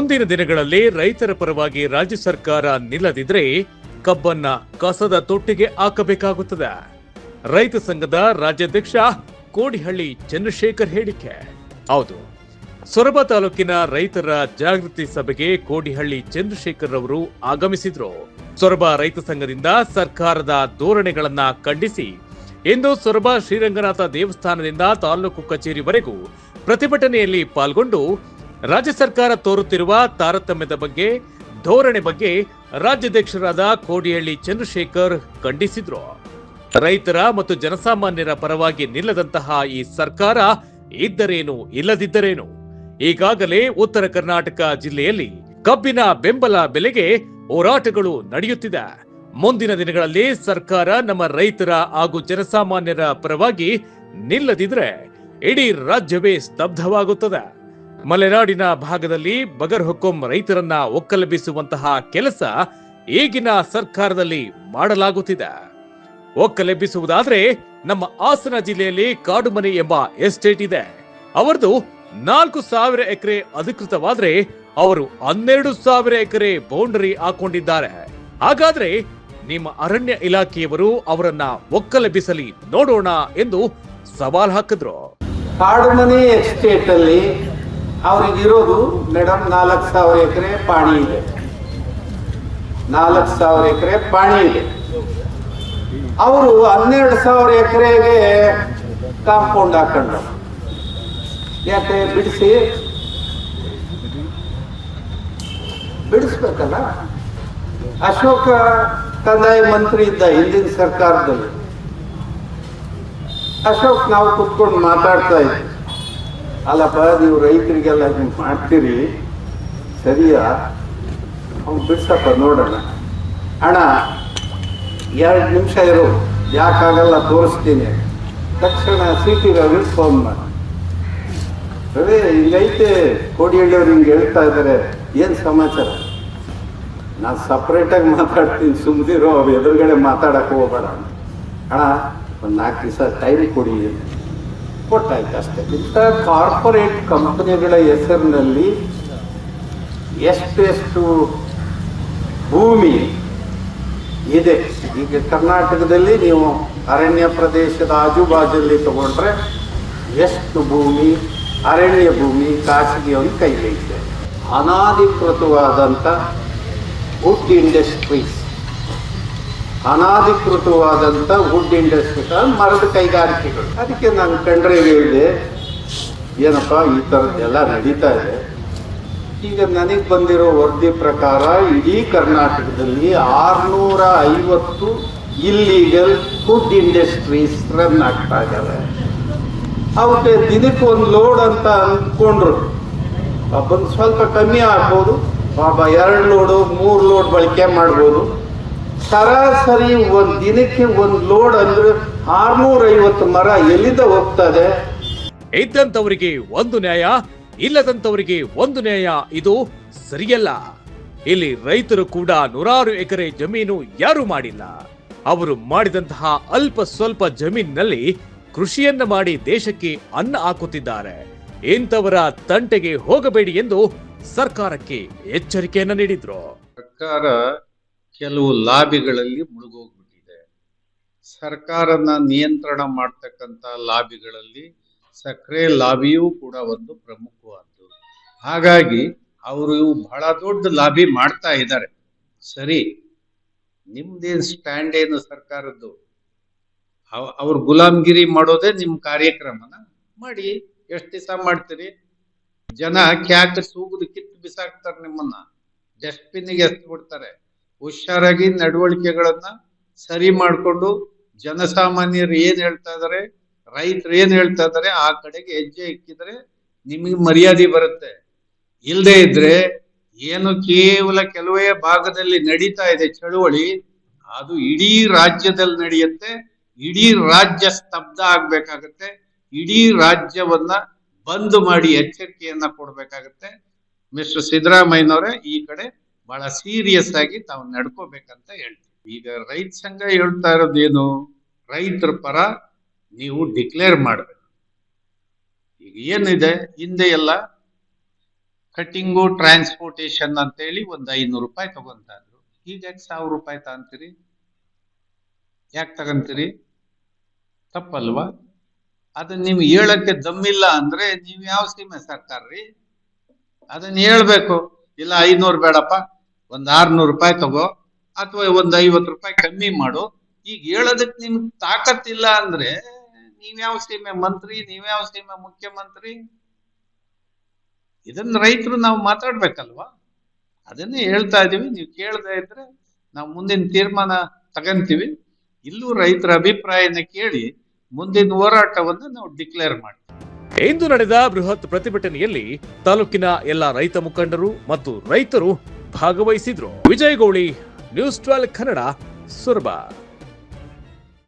ಮುಂದಿನ ದಿನಗಳಲ್ಲಿ ರೈತರ ಪರವಾಗಿ ರಾಜ್ಯ ಸರ್ಕಾರ ನಿಲ್ಲದಿದ್ರೆ ಕಬ್ಬನ್ನ ಕಸದ ತೊಟ್ಟಿಗೆ ಹಾಕಬೇಕಾಗುತ್ತದೆ. ರೈತ ಸಂಘದ ರಾಜ್ಯಾಧ್ಯಕ್ಷ ಕೋಡಿಹಳ್ಳಿ ಚಂದ್ರಶೇಖರ್ ಹೇಳಿಕೆ. ಹೌದು. ಸೊರಬ ತಾಲೂಕಿನ ರೈತರ ಜಾಗೃತಿ ಸಭೆಗೆ ಕೋಡಿಹಳ್ಳಿ ಚಂದ್ರಶೇಖರ್ ಅವರು ಆಗಮಿಸಿದ್ರು. ಸೊರಬ ರೈತ ಸಂಘದಿಂದ ಸರ್ಕಾರದ ಧೋರಣೆಗಳನ್ನ ಖಂಡಿಸಿ ಇಂದು ಸೊರಬ ಶ್ರೀರಂಗನಾಥ ದೇವಸ್ಥಾನದಿಂದ ತಾಲೂಕು ಕಚೇರಿವರೆಗೂ ಪ್ರತಿಭಟನೆಯಲ್ಲಿ ಪಾಲ್ಗೊಂಡು ರಾಜ್ಯ ಸರ್ಕಾರ ತೋರುತ್ತಿರುವ ತಾರತಮ್ಯದ ಬಗ್ಗೆ, ಧೋರಣೆ ಬಗ್ಗೆ ರಾಜ್ಯಾಧ್ಯಕ್ಷರಾದ ಕೋಡಿಹಳ್ಳಿ ಚಂದ್ರಶೇಖರ್ ಖಂಡಿಸಿದ್ರು. ರೈತರ ಮತ್ತು ಜನಸಾಮಾನ್ಯರ ಪರವಾಗಿ ನಿಲ್ಲದಂತಹ ಈ ಸರ್ಕಾರ ಇದ್ದರೇನು, ಇಲ್ಲದಿದ್ದರೇನು? ಈಗಾಗಲೇ ಉತ್ತರ ಕರ್ನಾಟಕ ಜಿಲ್ಲೆಯಲ್ಲಿ ಕಬ್ಬಿನ ಬೆಂಬಲ ಬೆಲೆಗೆ ಹೋರಾಟಗಳು ನಡೆಯುತ್ತಿದೆ. ಮುಂದಿನ ದಿನಗಳಲ್ಲಿ ಸರ್ಕಾರ ನಮ್ಮ ರೈತರ ಹಾಗೂ ಜನಸಾಮಾನ್ಯರ ಪರವಾಗಿ ನಿಲ್ಲದಿದ್ರೆ ಇಡೀ ರಾಜ್ಯವೇ ಸ್ತಬ್ಧವಾಗುತ್ತದೆ. ಮಲೆನಾಡಿನ ಭಾಗದಲ್ಲಿ ಬಗರ್ ಹುಕುಂ ರೈತರನ್ನ ಒಕ್ಕಲೆಬ್ಬಿಸುವಂತಹ ಕೆಲಸ ಈಗಿನ ಸರ್ಕಾರದಲ್ಲಿ ಮಾಡಲಾಗುತ್ತಿದೆ. ಒಕ್ಕಲೆಬ್ಬಿಸುವುದಾದ್ರೆ ನಮ್ಮ ಹಾಸನ ಜಿಲ್ಲೆಯಲ್ಲಿ ಕಾಡುಮನೆ ಎಂಬ ಎಸ್ಟೇಟ್ ಇದೆ. ಅವರದು ನಾಲ್ಕು ಸಾವಿರ ಎಕರೆ ಅಧಿಕೃತವಾದ್ರೆ ಅವರು ಹನ್ನೆರಡು ಸಾವಿರ ಎಕರೆ ಬೌಂಡರಿ ಹಾಕೊಂಡಿದ್ದಾರೆ. ಹಾಗಾದ್ರೆ ನಿಮ್ಮ ಅರಣ್ಯ ಇಲಾಖೆಯವರು ಅವರನ್ನ ಒಕ್ಕಲೆಬ್ಬಿಸಲಿ ನೋಡೋಣ ಎಂದು ಸವಾಲ್ ಹಾಕಿದ್ರು. ಕಾಡುಮನೆ ಎಸ್ಟೇಟ್ ಅಲ್ಲಿ ಅವ್ರಿಗಿರೋದು ಮೇಡಮ್, ನಾಲ್ಕು ಸಾವಿರ ಎಕರೆ ಪಾಣಿ ಇದೆ. ನಾಲ್ಕು ಸಾವಿರ ಎಕರೆ ಪಾಣಿ ಇದೆ. ಅವರು ಹನ್ನೆರಡು ಸಾವಿರ ಎಕರೆಗೆ ಕಾಂಪೌಂಡ್ ಹಾಕೊಂಡ್ರು. ಯಾಕೆ, ಬಿಡಿಸಿ? ಬಿಡಿಸ್ಬೇಕಲ್ಲ? ಅಶೋಕ ಕಂದಾಯ ಮಂತ್ರಿ ಇದ್ದ ಹಿಂದಿನ ಸರ್ಕಾರದಲ್ಲಿ. ಅಶೋಕ್ ನಾವು ಕುತ್ಕೊಂಡು ಮಾತಾಡ್ತಾ ಇದ್ವಿ. ಅಲ್ಲಪ್ಪ, ನೀವು ರೈತರಿಗೆಲ್ಲ ನೀವು ಮಾಡ್ತೀರಿ, ಸರಿಯಾ? ಅವ್ನು ಬಿಡ್ಸಪ್ಪ, ನೋಡೋಣ. ಅಣ್ಣ, ಎರಡು ನಿಮಿಷ ಇರು. ಯಾಕಾಗಲ್ಲ ತೋರಿಸ್ತೀನಿ. ತಕ್ಷಣ ಸಿ ಟಿ ರವಿ ಫೋನ್ ಮಾಡಿ. ರವಿ, ಹಿಂಗೈತೆ ಕೋಡಿಹಳ್ಳಿಯವ್ರು ಹಿಂಗೆ ಹೇಳ್ತಾ ಇದ್ದಾರೆ ಏನು ಸಮಾಚಾರ? ನಾನು ಸಪ್ರೇಟಾಗಿ ಮಾತಾಡ್ತೀನಿ ಸುಮ್ಮದಿರೋ ಅವ್ರು ಎದುರುಗಡೆ ಮಾತಾಡಕ್ಕೆ ಹೋಗಬೇಡ. ಅಣ್ಣ, ಒಂದು ನಾಲ್ಕು ದಿವಸ ಟೈಮ್ ಕೊಡಿ. ಕೊಟ್ಟಾಯ್ತು ಅಷ್ಟೇ. ಇಂಥ ಕಾರ್ಪೊರೇಟ್ ಕಂಪನಿಗಳ ಹೆಸರಿನಲ್ಲಿ ಎಷ್ಟೆಷ್ಟು ಭೂಮಿ ಇದೆ? ಈಗ ಕರ್ನಾಟಕದಲ್ಲಿ ನೀವು ಅರಣ್ಯ ಪ್ರದೇಶದ ಆಜುಬಾಜಲ್ಲಿ ತಗೊಂಡ್ರೆ ಎಷ್ಟು ಭೂಮಿ, ಅರಣ್ಯ ಭೂಮಿ ಖಾಸಗಿಯವನ ಕೈಲಿದೆ ಅನಾಧಿಕೃತವಾದಂಥ ವುಡ್ ಇಂಡಸ್ಟ್ರೀಸ್ ಅನಾಧಿಕೃತವಾದಂಥ ವುಡ್ ಇಂಡಸ್ಟ್ರಿ ಮರದ ಕೈಗಾರಿಕೆಗಳು. ಅದಕ್ಕೆ ನಾನು ಕಂಡ್ರೆ ಹೇಳಿದೆ, ಏನಪ್ಪ, ಈ ಥರದ್ದೆಲ್ಲ ನಡೀತಾ ಇದೆ. ಈಗ ನನಗೆ ಬಂದಿರೋ ವರದಿ ಪ್ರಕಾರ ಇಡೀ ಕರ್ನಾಟಕದಲ್ಲಿ ಆರುನೂರ ಐವತ್ತು ಇಲ್ಲೀಗಲ್ ಫುಡ್ ಇಂಡಸ್ಟ್ರೀಸ್ ರನ್ ಆಗ್ತಾ ಇದ್ದಾವೆ ಅವಕ್ಕೆ ದಿನಕ್ಕೆ ಒಂದು ಲೋಡ್ ಅಂತ ಅಂದ್ಕೊಂಡ್ರು ಒಬ್ಬೊಂದು ಸ್ವಲ್ಪ ಕಮ್ಮಿ ಆಗ್ಬೋದು ಪಾಪ ಎರಡು ಲೋಡು ಮೂರು ಲೋಡ್ ಬಳಕೆ ಮಾಡ್ಬೋದು. ಸರಾಸರಿ ಒಂದ್ ದಿನಕ್ಕೆ ಒಂದು ಲೋಡ್ ಅಂದ್ರೆ ಆರ್ನೂರ ಐವತ್ತು ಮರ ಎಲ್ಲಿಂದ ಹೋಗ್ತದೆ ಇದ್ದಂತವರಿಗೆ ಒಂದು ನ್ಯಾಯ ಇಲ್ಲದಂತವರಿಗೆ ಒಂದು ನ್ಯಾಯ ಇದು ಸರಿಯಲ್ಲ. ಇಲ್ಲಿ ರೈತರು ಕೂಡ ನೂರಾರು ಎಕರೆ ಜಮೀನು ಯಾರು ಮಾಡಿಲ್ಲ. ಅವರು ಮಾಡಿದಂತಹ ಅಲ್ಪ ಸ್ವಲ್ಪ ಜಮೀನಿನಲ್ಲಿ ಕೃಷಿಯನ್ನ ಮಾಡಿ ದೇಶಕ್ಕೆ ಅನ್ನ ಹಾಕುತ್ತಿದ್ದಾರೆ. ಇಂಥವರ ತಂಟೆಗೆ ಹೋಗಬೇಡಿ ಎಂದು ಸರ್ಕಾರಕ್ಕೆ ಎಚ್ಚರಿಕೆಯನ್ನ ನೀಡಿದ್ರು. ಸರ್ಕಾರ ಕೆಲವು ಲಾಬಿಗಳಲ್ಲಿ ಮುಳುಗೋಗ್ಬಿಟ್ಟಿದೆ. ಸರ್ಕಾರನ ನಿಯಂತ್ರಣ ಮಾಡ್ತಕ್ಕಂಥ ಲಾಬಿಗಳಲ್ಲಿ ಸಕ್ಕರೆ ಲಾಬಿಯೂ ಕೂಡ ಒಂದು ಪ್ರಮುಖವಾದ್ದು. ಹಾಗಾಗಿ ಅವರು ಬಹಳ ದೊಡ್ಡ ಲಾಬಿ ಮಾಡ್ತಾ ಇದ್ದಾರೆ. ಸರಿ, ನಿಮ್ದೇನು ಸ್ಟ್ಯಾಂಡ್ ಏನು ಸರ್ಕಾರದ್ದು? ಅವ್- ಅವ್ರ ಗುಲಾಮ್ಗಿರಿ ಮಾಡೋದೇ ನಿಮ್ಮ ಕಾರ್ಯಕ್ರಮನ? ಮಾಡಿ, ಎಷ್ಟು ದಿವಸ ಮಾಡ್ತೀರಿ? ಜನ ಕ್ಯಾಟ್ ಸೂಗುದು ಕಿತ್ತು ಬಿಸಾಕ್ತಾರೆ ನಿಮ್ಮನ್ನ. ಡಸ್ಟ್ಬಿನ್ಗೆ ಎತ್ಬಿಡ್ತಾರೆ. ಬಿಡ್ತಾರೆ ಹುಷಾರಾಗಿ ನಡವಳಿಕೆಗಳನ್ನ ಸರಿ ಮಾಡಿಕೊಂಡು ಜನಸಾಮಾನ್ಯರು ಏನ್ ಹೇಳ್ತಾ ಇದಾರೆ, ರೈತರು ಏನ್ ಹೇಳ್ತಾ ಇದಾರೆ, ಆ ಕಡೆಗೆ ಹೆಜ್ಜೆ ಇಕ್ಕಿದ್ರೆ ನಿಮಗೆ ಮರ್ಯಾದೆ ಬರುತ್ತೆ. ಇಲ್ಲದೆ ಇದ್ರೆ ಏನು ಕೇವಲ ಕೆಲವೇ ಭಾಗದಲ್ಲಿ ನಡೀತಾ ಇದೆ ಚಳುವಳಿ, ಅದು ಇಡೀ ರಾಜ್ಯದಲ್ಲಿ ನಡೆಯುತ್ತೆ, ಇಡೀ ರಾಜ್ಯ ಸ್ತಬ್ಧ ಆಗ್ಬೇಕಾಗತ್ತೆ, ಇಡೀ ರಾಜ್ಯವನ್ನ ಬಂದ್ ಮಾಡಿ ಎಚ್ಚರಿಕೆಯನ್ನ ಕೊಡ್ಬೇಕಾಗತ್ತೆ. ಮಿಸ್ಟರ್ ಸಿದ್ದರಾಮಯ್ಯನವರೇ, ಈ ಕಡೆ ಬಹಳ ಸೀರಿಯಸ್ ಆಗಿ ತಾವು ನಡ್ಕೋಬೇಕಂತ ಹೇಳ್ತೀವಿ. ಈಗ ರೈತ ಸಂಘ ಹೇಳ್ತಾ ಇರೋದೇನು? ರೈತರ ಪರ ನೀವು ಡಿಕ್ಲೇರ್ ಮಾಡಬೇಕು. ಈಗ ಏನಿದೆ? ಹಿಂದೆ ಎಲ್ಲ ಕಟ್ಟಿಂಗು ಟ್ರಾನ್ಸ್ಪೋರ್ಟೇಶನ್ ಅಂತೇಳಿ ಒಂದು ಐನೂರು ರೂಪಾಯಿ ತಗೊಂತ ಇದ್ರು ಈಗ ಯಾಕೆ ಸಾವಿರ ರೂಪಾಯಿ ತಗೊಂತೀರಿ? ಯಾಕೆ ತಗೊಂತೀರಿ? ತಪ್ಪಲ್ವಾ? ಅದನ್ನ ನೀವು ಹೇಳಕ್ಕೆ ದಮ್ಮಿಲ್ಲ ಅಂದ್ರೆ ನೀವು ಯಾವ ಸೀಮೆ ಸರ್ಕಾರ ರೀ? ಅದನ್ನ ಹೇಳ್ಬೇಕು. ಇಲ್ಲ ಐನೂರು ಬೇಡಪ್ಪ. ಒಂದ್ ಆರ್ನೂರು ರೂಪಾಯಿ ತಗೋ, ಅಥವಾ ಒಂದ್ ಐವತ್ ರೂಪಾಯಿ ಕಮ್ಮಿ ಮಾಡು. ಈಗ ಹೇಳೋದಕ್ ನಿಮ್ಗೆ ಇಲ್ಲ ಅಂದ್ರೆ ನೀವ್ಯಾವ ಸೀಮೆ ಮಂತ್ರಿ ನೀವ್ಯಾವ ಸೀಮೆ ಮುಖ್ಯಮಂತ್ರಿ? ಇದನ್ನ ರೈತರು ನಾವು ಮಾತಾಡ್ಬೇಕಲ್ವಾ? ಅದನ್ನೇ ಹೇಳ್ತಾ ಇದೀವಿ. ನೀವು ಕೇಳದೆ ಇದ್ರೆ ನಾವು ಮುಂದಿನ ತೀರ್ಮಾನ ತಗಂತೀವಿ. ಇಲ್ಲೂ ರೈತರ ಅಭಿಪ್ರಾಯನ ಕೇಳಿ ಮುಂದಿನ ಹೋರಾಟವನ್ನು ನಾವು ಡಿಕ್ಲೇರ್ ಮಾಡ್ತೀವಿ ಇಂದು ನಡೆದ ಬೃಹತ್ ಪ್ರತಿಭಟನೆಯಲ್ಲಿ ತಾಲೂಕಿನ ಎಲ್ಲ ರೈತ ಮುಖಂಡರು ಮತ್ತು ರೈತರು ಭಾಗವಹಿಸಿದ್ರು. Vijaygauli news twelve Kannada Soraba